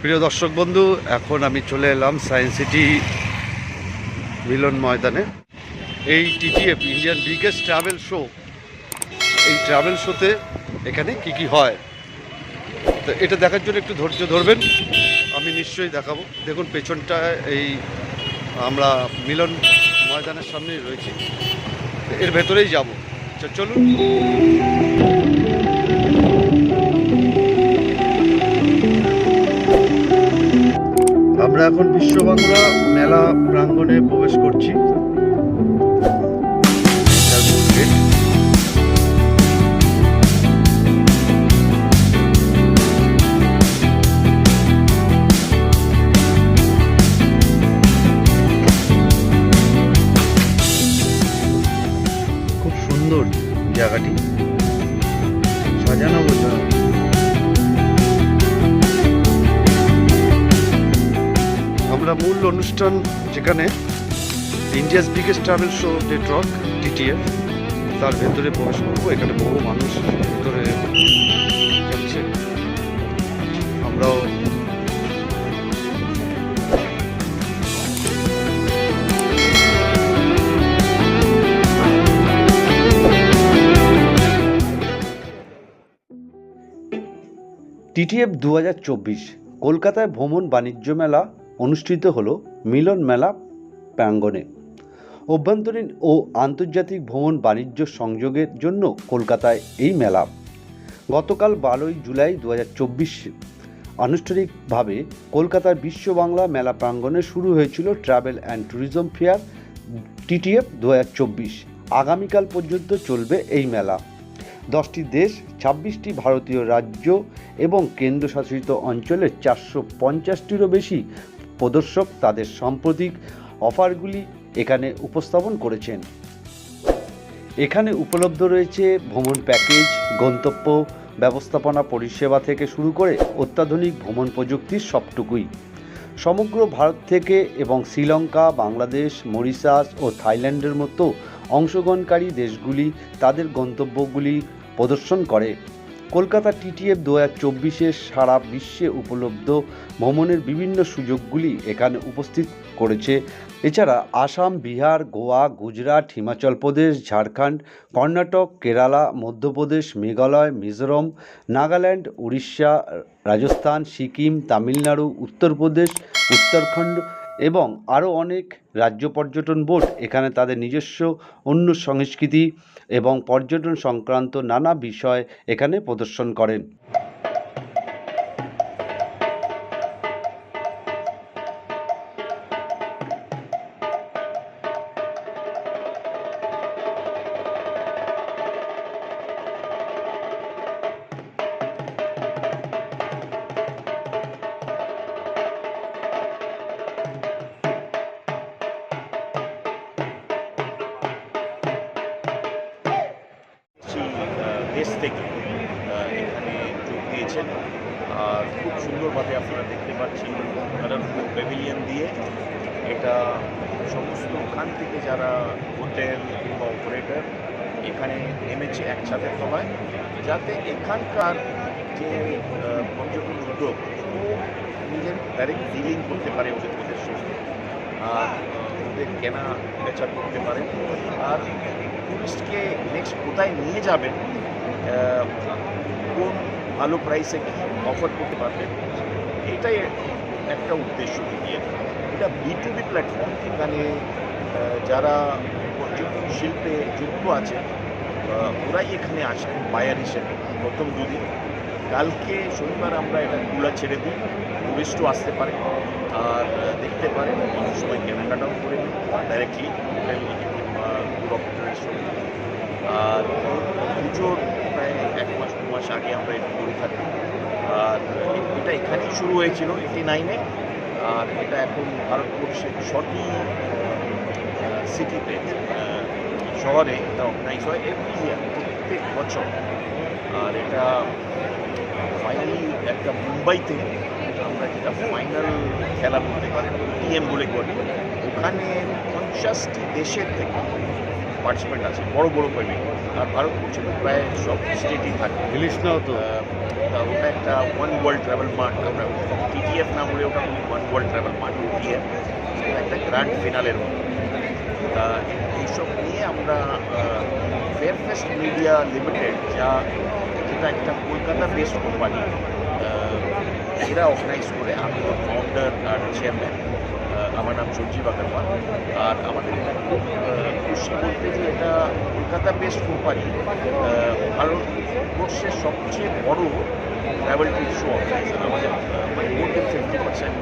প্রিয় দর্শক বন্ধু, এখন আমি চলে এলাম সায়েন্স সিটি মিলন ময়দানে। এই TTF Indian biggest travel show, এই ট্রাভেল শোতে এখানে কি কি হয়? তো এটা দেখার জন্য একটু ধৈর্য ধরবেন, আমি নিশ্চয়ই দেখাবো। দেখুন পেছনটা এই আমরা মিলন ময়দানের সামনেই রয়েছি। এর ভেতরেই যাব। চলুন। আমরা এখন বিশ্ব বাংলা মেলা প্রাঙ্গণে প্রবেশ করছি। খুব সুন্দর জায়গাটি সাজানো গোছানো আমরা মূল অনুষ্ঠান যেখানে India's biggest travel show network TTF তার ভেতরে প্রবেশ করব। এখানে বহু মানুষ ভেতরে যাচ্ছে। আমরাও টিটিএফ দু হাজার চব্বিশ, কলকাতায় ভ্রমণ বাণিজ্য মেলা অনুষ্ঠিত হলো মিলন মেলা প্রাঙ্গণে। অভ্যন্তরীণ ও আন্তর্জাতিক ভ্রমণ বাণিজ্য সংযোগের জন্য কলকাতায় এই মেলা। গতকাল বারোই জুলাই দু আনুষ্ঠানিকভাবে কলকাতার বিশ্ব বাংলা মেলা প্রাঙ্গণে শুরু হয়েছিল travel and tourism fair, TTF দু হাজার চব্বিশ। আগামীকাল পর্যন্ত চলবে এই মেলা। দশটি দেশ, ছাব্বিশটি ভারতীয় রাজ্য এবং কেন্দ্রশাসিত অঞ্চলের চারশো পঞ্চাশটিরও বেশি প্রদর্শক তাদের সাম্প্রতিক অফারগুলি এখানে উপস্থাপন করেছেন। এখানে উপলব্ধ রয়েছে ভ্রমণ প্যাকেজ, গন্তব্য, ব্যবস্থাপনা পরিষেবা থেকে শুরু করে অত্যাধুনিক ভ্রমণ প্রযুক্তির সবটুকুই। সমগ্র ভারত থেকে এবং শ্রীলঙ্কা, বাংলাদেশ, মরিশাস ও থাইল্যান্ডের মতো অংশগ্রহণকারী দেশগুলি তাদের গন্তব্যগুলি প্রদর্শন করে। কলকাতা টিটিএফ দু হাজার চব্বিশে সারা বিশ্বে উপলব্ধ ভ্রমণের বিভিন্ন সুযোগগুলি এখানে উপস্থিত করেছে। এছাড়া আসাম, বিহার, গোয়া, গুজরাট, হিমাচল প্রদেশ, ঝাড়খণ্ড, কর্ণাটক, কেরালা, মধ্যপ্রদেশ, মেঘালয়, মিজোরাম, নাগাল্যান্ড, উড়িষ্যা, রাজস্থান, সিকিম, তামিলনাড়ু, উত্তরপ্রদেশ, উত্তরাখণ্ড এবং আরও অনেক রাজ্য পর্যটন বোর্ড এখানে তাদের নিজস্ব অন্য সংস্কৃতি এবং পর্যটন সংক্রান্ত নানা বিষয় এখানে প্রদর্শন করেন। দেশ থেকে এখানে যোগ দিয়েছেন। আর খুব সুন্দরভাবে আপনারা দেখতে পাচ্ছেন কালারফুল প্যাভিলিয়ন দিয়ে এটা সমস্ত ওখান থেকে যারা হোটেল কিংবা অপারেটর এখানে নেমেছে একসাথে সবাই, যাতে এখানকার যে পর্যটন উদ্যোগ, নিজের ডাইরেক্ট ডিলিং করতে পারে ওদের ওদের সঙ্গে। আর ওদের কেনা বেচা করতে পারে। আর টুরিস্টকে নেক্সট কোথায় নিয়ে যাবেন কোন ভালো প্রাইসে কি অফার করতে পারবেন এটাই একটা উদ্দেশ্য দিয়ে এটা বি টু বি প্ল্যাটফর্ম এখানে যারা পর্যটন শিল্পে যুক্ত আছে ওরাই এখানে আসেন বায়ার হিসেবে। প্রথম দুদিন। কালকে শনিবার আমরা এটা খোলা ছেড়ে দিই টুরিস্টও আসতে পারে। আর দেখতে পারে অনেক সময় কেনাকাটাও করে নিই ডাইরেক্টলি হোটেল কিংবা আর পুজোর মাস আগে আমরা এটা করে থাকি। আর এটা এখানেই শুরু হয়েছিল এইটি নাইনে আর এটা এখন ভারতবর্ষের ছটি সিটিতে শহরে এটা অর্গানাইজ হয় এভরি ইয়ার প্রত্যেক বছর। আর এটা ফাইনালি একটা মুম্বাইতে আমরা যেটা ফাইনাল খেলা বলতে পারেন টিএম বলে করি। ওখানে পঞ্চাশটি দেশের থেকে পার্টিসিপেন্ট আছে, বড় বড় প্যাভিলিয়ন আর ভারতবর্ষে তো প্রায় সব স্টেটই থাকে। ইলিশনাও তো। ওটা একটা ওয়ান ওয়ার্ল্ড ট্রাভেল মার্ট আমরা টিটিএফ না বলে ওটা one world travel mart TTF সেটা একটা গ্র্যান্ড ফিনালের মতো। তা এইসব নিয়ে আমরা ফেয়ারফেস্ট মিডিয়া লিমিটেড যা যেটা একটা কলকাতা বেসড কোম্পানি এরা অর্গানাইজ করে আমি ফাউন্ডার আর চেয়ারম্যান আমার নাম সঞ্জীব আগরওয়াল। আর আমাদের খুশি বলতে যে এটা কলকাতা বেস্ট কোম্পানি ভারতবর্ষের সবচেয়ে বড় ট্রাভেল ট্রিপ শো অর্গানাইজার আমাদের মানে মোর দেন ফিফটি পার্সেন্ট